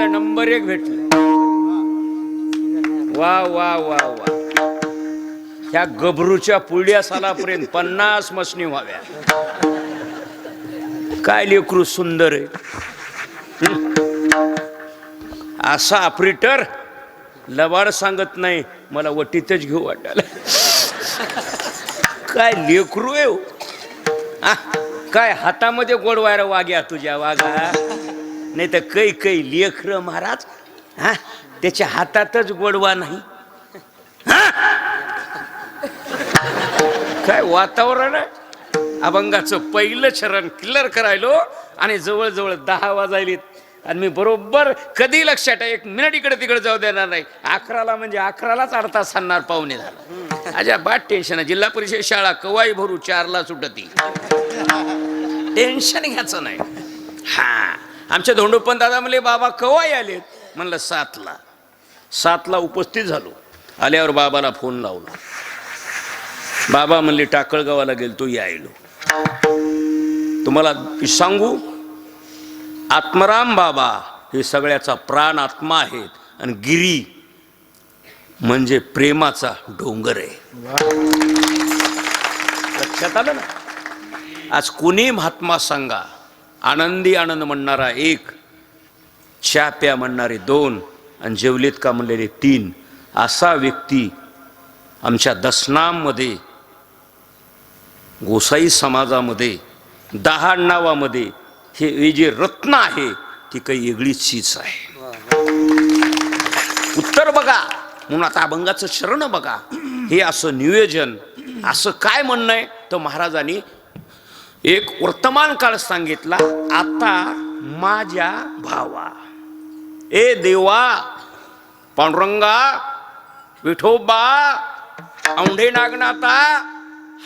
झालं नंबर एक भेटलं. वा वा वा वा. ह्या गभरूच्या पुढ्या सालापर्यंत पन्नास मसनी व्हाव्या. काय लेकरू सुंदर आहे. असा ऑपरेटर लबाड सांगत नाही मला वटीतच घेऊ वाटायला. काय लेकरू आहे हो. आ, काय हातामध्ये गोडवायला वाग्या तुझ्या वागा. नाही तर कै कै लेकर महाराज हा त्याच्या हातातच गोडवा नाही? काय वातावरण अभंगाचं पहिलं चरण क्लिअर करायलो आणि जवळजवळ दहा वाजायलीत. आणि मी बरोबर कधी लक्षात आहे? एक मिनिट इकडे तिकडे जाऊ देणार नाही. अकराला म्हणजे अकरालाच अर्धा सांगणार पाहुणे झाला. अजा बाट टेन्शन आहे. जिल्हा परिषद शाळा कवाई भरू चारला सुटती. टेन्शन घ्यायचं नाही. हा. आमच्या धोंडोपन दादा म्हणले बाबा कवाई आलेत म्हणलं सातला. सातला उपस्थित झालो. आल्यावर बाबाला फोन लावला. बाबा म्हणले टाकळगावाला गेलतो यायलो. तुम्हाला सांगू आत्माराम बाबा हे सगळ्याचा प्राण आत्मा आहेत आणि गिरी म्हणजे प्रेमाचा डोंगर आहे. लक्षात आलं ना? आज कोणी महात्मा सांगा आनंदी आनंद म्हणणारा एक चहा प्या म्हणणारे दोन आणि जेवलेत का म्हणलेले तीन असा व्यक्ती आमच्या दसनामध्ये गोसाई समाजामध्ये दहा नावामध्ये हे हे जे रत्न आहे ती काही वेगळीच चीज आहे. उत्तर बघा. म्हणून आता अभंगाचं शरण बघा. हे असं नियोजन असं काय म्हणणं आहे? तर महाराजांनी एक वर्तमान काळ सांगितला आता माझ्या भावा. ए देवा पांडुरंगा विठोबा औंढे नागनाथा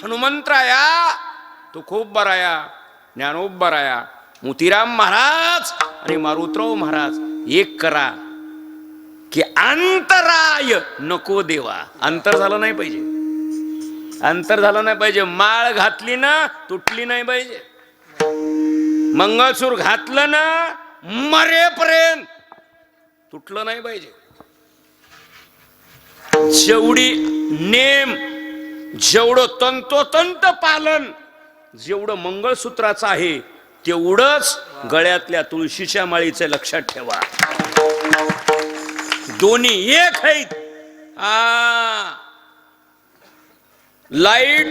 हनुमंतराया तो बराया ज्ञानोब बराया मोतीराम महाराज आणि मारुतराव महाराज एक करा की अंतराय नको देवा. अंतर झालं नाही पाहिजे. अंतर झालं नाही पाहिजे. माळ घातली ना तुटली नाही पाहिजे. मंगळसूर घातलं ना मरेपर्यंत तुटलं नाही पाहिजे. जेवढी नेम जेवढं तंतोतंत पालन जेवढं मंगळसूत्राचं आहे तेवढंच गळ्यातल्या तुळशीच्या माळीचं लक्षात ठेवा. दोन्ही एक आहेत. आ लाइट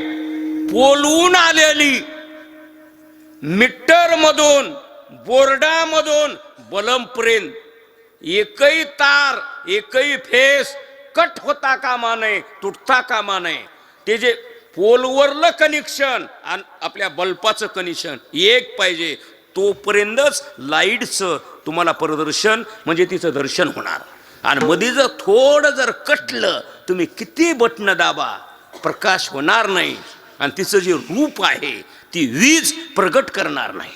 पोलवून आलेली. मीटर मधून बोर्डामधून बलमपर्यंत एकही तार एकही फेस कट होता कामा नये तुटता कामा नये. ते जे पोलवरलं कनेक्शन आणि आपल्या बल्बाचं कनेक्शन एक पाहिजे. तोपर्यंतच लाईटचं तुम्हाला प्रदर्शन म्हणजे तिचं दर्शन होणार. आणि मध्ये जर थोडं जर कटलं तुम्ही किती बटणं दाबा. प्रकाश होणार नाही आणि तिचं जे रूप आहे ती वीज प्रगट करणार नाही.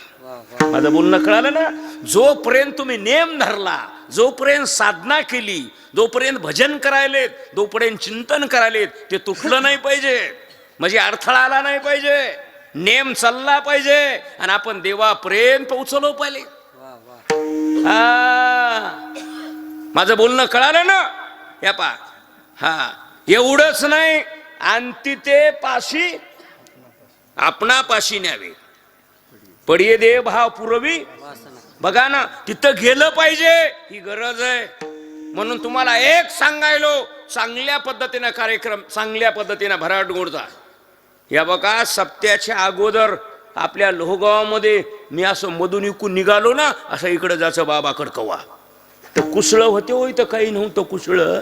माझं बोलणं कळालं ना? जोपर्यंत तुम्ही नेम धरला जोपर्यंत साधना केली जोपर्यंत भजन करायलेत जोपर्यंत चिंतन करायलेत ते तुटलं नाही पाहिजे. म्हणजे अडथळा आला नाही पाहिजे. नेम चालला पाहिजे आणि आपण देवापर्यंत पोहोचलो पाहिजे. हा. माझं बोलणं कळालं ना? या पा हा. एवढंच नाही आणि ते पाशी आपणा पाशी न्यावे. पडिये दे भाव पुरवी. बघा ना तिथं गेलं पाहिजे ही गरज आहे. म्हणून तुम्हाला एक सांगायलो चांगल्या पद्धतीनं कार्यक्रम चांगल्या पद्धतीनं भराट गोडचा या बघा सप्त्याच्या अगोदर आपल्या लोहगावामध्ये मी असं मधून इकून निघालो ना असं इकडं जायचं बाबा कडकवा तर कुसळं होते होय तर काही नव्हतं कुसळं.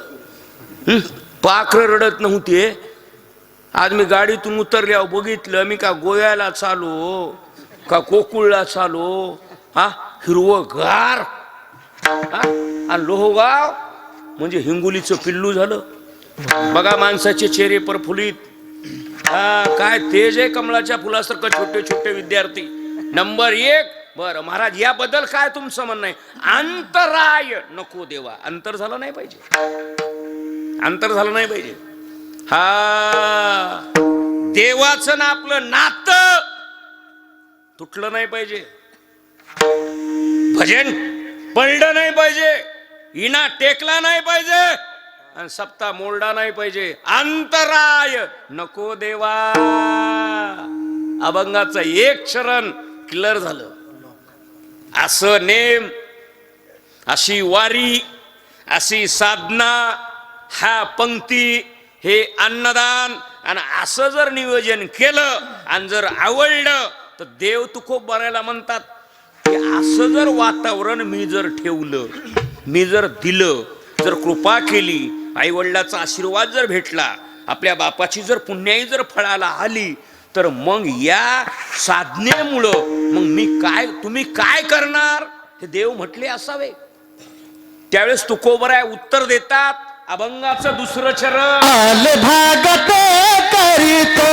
पाखरं रडत नव्हते. आज मी गाडीतून उतरल्यावर बघितलं मी का गोव्याला चालो का कोकुळला चालो हा? हिरवगार. हा? आणि लोहगाव? म्हणजे हिंगोलीचं पिल्लू झालं. बघा माणसाचे चेहरे प्रफुल्लित हा काय तेज आहे कमळाच्या फुलासारखं छोटे छोटे विद्यार्थी. नंबर एक. बर महाराज याबद्दल काय तुमचं म्हणणं आहे? अंतराय. नको देवा अंतर झालं नाही पाहिजे. अंतर झालं नाही पाहिजे. हा. देवाचं ना आपलं नातं तुटलं नाही पाहिजे. भजन पडलं नाही पाहिजे. इना टेकला नाही पाहिजे. आणि सप्ता मोडला नाही पाहिजे. अंतराय नको देवा. अभंगाचं एक शरण क्लिअर झालं. असं नेम अशी वारी अशी साधना हा पंक्ती हे अन्नदान. आणि असं जर नियोजन केलं आणि जर आवडलं तर देव तुको बरायला म्हणतात की असं जर वातावरण मी जर ठेवलं मी जर दिलं जर कृपा केली आईवडिलाचा आशीर्वाद जर भेटला आपल्या बापाची जर पुण्याई जर फळाला आली तर मग या साधनेमुळं मग मी काय तुम्ही काय करणार? हे देव म्हटले असावे. त्यावेळेस तुकोबराय उत्तर देतात अभंगाचं दुसरं चरण. भागत करीतो.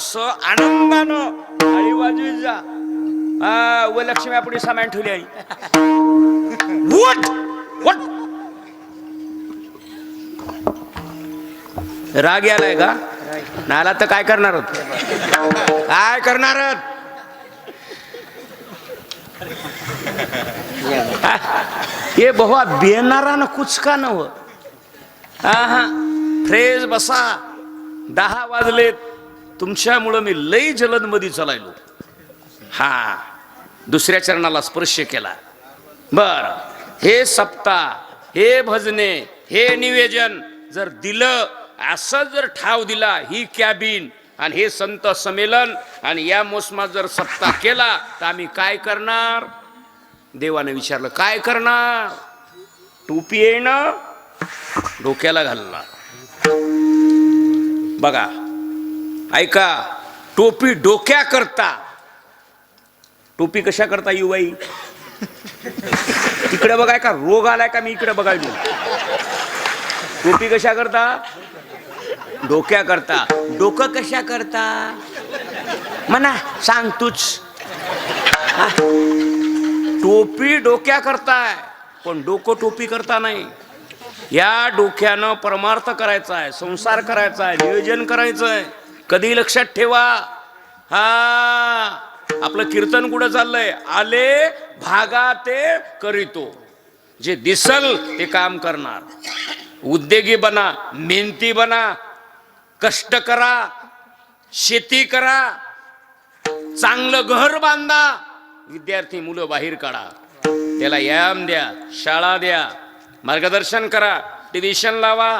माणसं आनंदानं आणि वाजवी जा. व लक्ष्मी आपली सामान ठेवली आई. उठ! उठ! राग यालाय का? नाला तर काय करणार आहोत? काय करणार आहोत? हा, हे बहुआ बेनारा ना कुछ का न हो हा फ्रेश बसा. दहा वाजलेत. तुमच्यामुळं मी लई जलदमध्ये चालायलो. हा दुसऱ्या चरणाला स्पर्श केला. बर हे सप्ताह हे भजने हे निवेदन जर दिलं असं जर ठाव दिला ही कॅबिन आणि हे संत संमेलन आणि या मोसमात जर सप्ताह केला तर आम्ही काय करणार? देवाने विचारलं काय करणार? टोपी येणं डोक्याला घालणार. बघा ऐका टोपी डोक्या करता टोपी कशा करता युवाई इकडे बघाय का रोग आलाय का मी इकडे बघायलो? टोपी कशा करता डोक्या करता डोकं कशा करता म्हणा सांग तूच. टोपी डोक्या करताय पण डोकं टोपी करता नाही. या डोक्यानं परमार्थ करायचा आहे संसार करायचा आहे नियोजन करायचं आहे कधी लक्षात ठेवा. हा आपलं कीर्तन कुठं चाललंय? आले भागा ते करीतो. जे दिसल ते काम करणार. उद्योगी बना मेहनती बना कष्ट करा शेती करा चांगलं घर बांधा विद्यार्थी मुलं बाहेर काढा. त्याला व्यायाम द्या शाळा द्या मार्गदर्शन करा ट्युशन लावा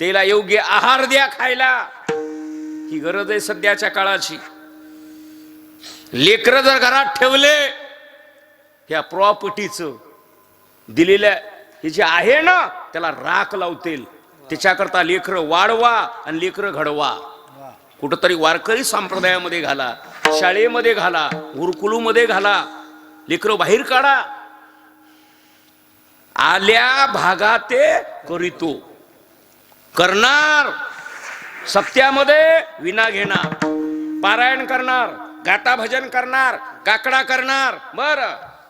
त्याला योग्य आहार द्या खायला. ही गरज आहे सध्याच्या काळाची. लेकरं जर घरात ठेवले ह्या प्रॉपर्टीचं दिलेल्या हे जे आहे ना त्याला राख लावतील. त्याच्याकरता लेकरं वाढवा आणि लेकरं घडवा. कुठंतरी वारकरी संप्रदायामध्ये घाला शाळेमध्ये घाला गुरुकुलूमध्ये घाला लेकरं बाहेर काढा. आल्या भागात ते करीतो. करणार. सत्यामध्ये विना घेणार पारायण करणार गाता भजन करणार काकडा करणार बर.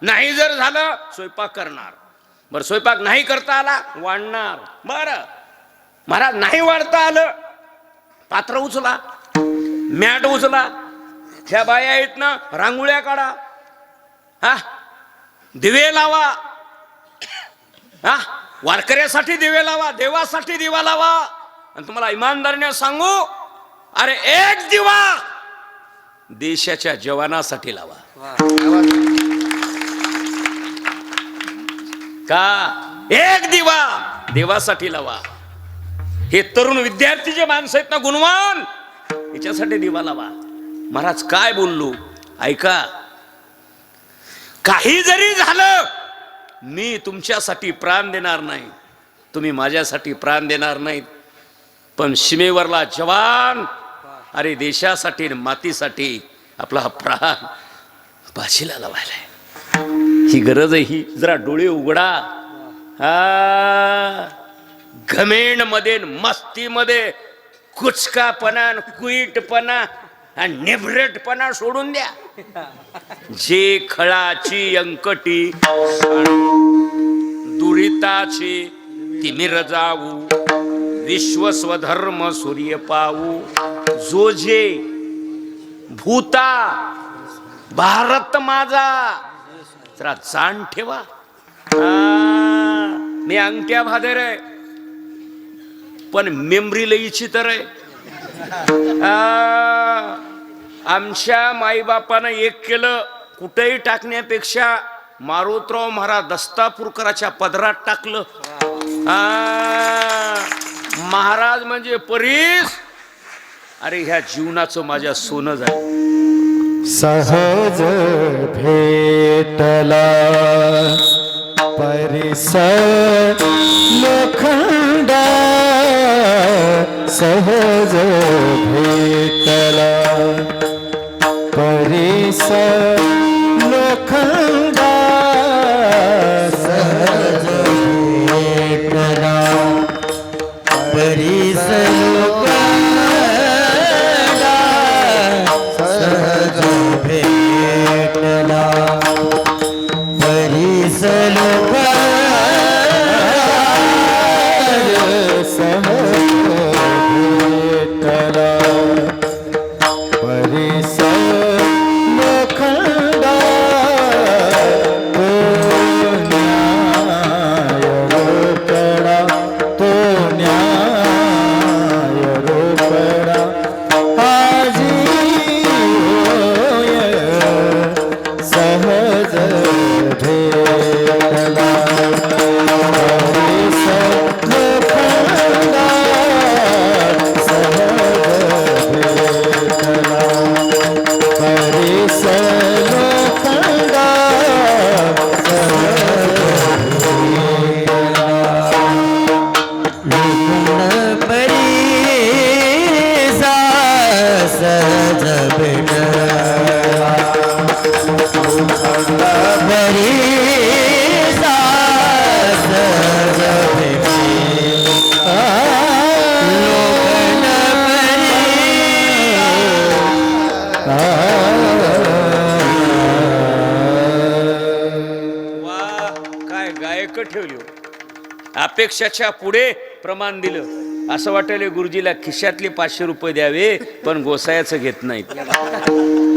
नाही जर झालं स्वयंपाक करणार. बर स्वयंपाक नाही करता आला वाढणार. बर. महाराज नाही वाढता आलं पात्र उचला मॅट उचला ह्या बाया आहेत ना रांगोळ्या काढा. हा? दिवे लावा. हा? वारकऱ्यासाठी दिवे लावा देवासाठी दिवा लावा. आणि तुम्हाला इमानदारीने सांगू अरे एक दिवा देशाच्या जवानासाठी लावा. का? एक दिवा देवासाठी लावा. हे तरुण विद्यार्थी जे माणसं आहेत ना गुणवान याच्यासाठी दिवा लावा. महाराज काय बोललो? ऐका. काही जरी झालं मी तुमच्यासाठी प्राण देणार नाही. तुम्ही माझ्यासाठी प्राण देणार नाहीत. पण सीमेवरला जवान. अरे देशासाठी मातीसाठी आपला हा प्राण बाजीला लावायला ही गरज आहे ही जरा डोळे उघडा. हा. घमेंडमध्ये मस्तीमध्ये कुचकापणा कुईटपणा आणि निभरटपणा सोडून द्या. जे खळाची अंकटी दुरिताची तिमिर जाऊ विश्व स्वधर्म सूर्य पाऊ जोजे भूता भारत माझा. जरा जाण ठेवा. मी अंगठ्या भादेर आहे. पण मेमरी लईची तर आहे. आमच्या माईबापानं एक केलं कुठेही टाकण्यापेक्षा मारुतराव महाराज दस्तापूरकराच्या पदरात टाकलं. महाराज म्हणजे परीस. अरे ह्या जीवनाचं माझ्या सोनं झालं. सहज भेटला. परिस लोखंड सहज भेटला. परिस अपेक्षाच्या पुढे प्रमाण दिलं. असं वाटेल गुरुजीला खिशातले पाचशे रुपये द्यावे पण गोसायाचं घेत नाहीत.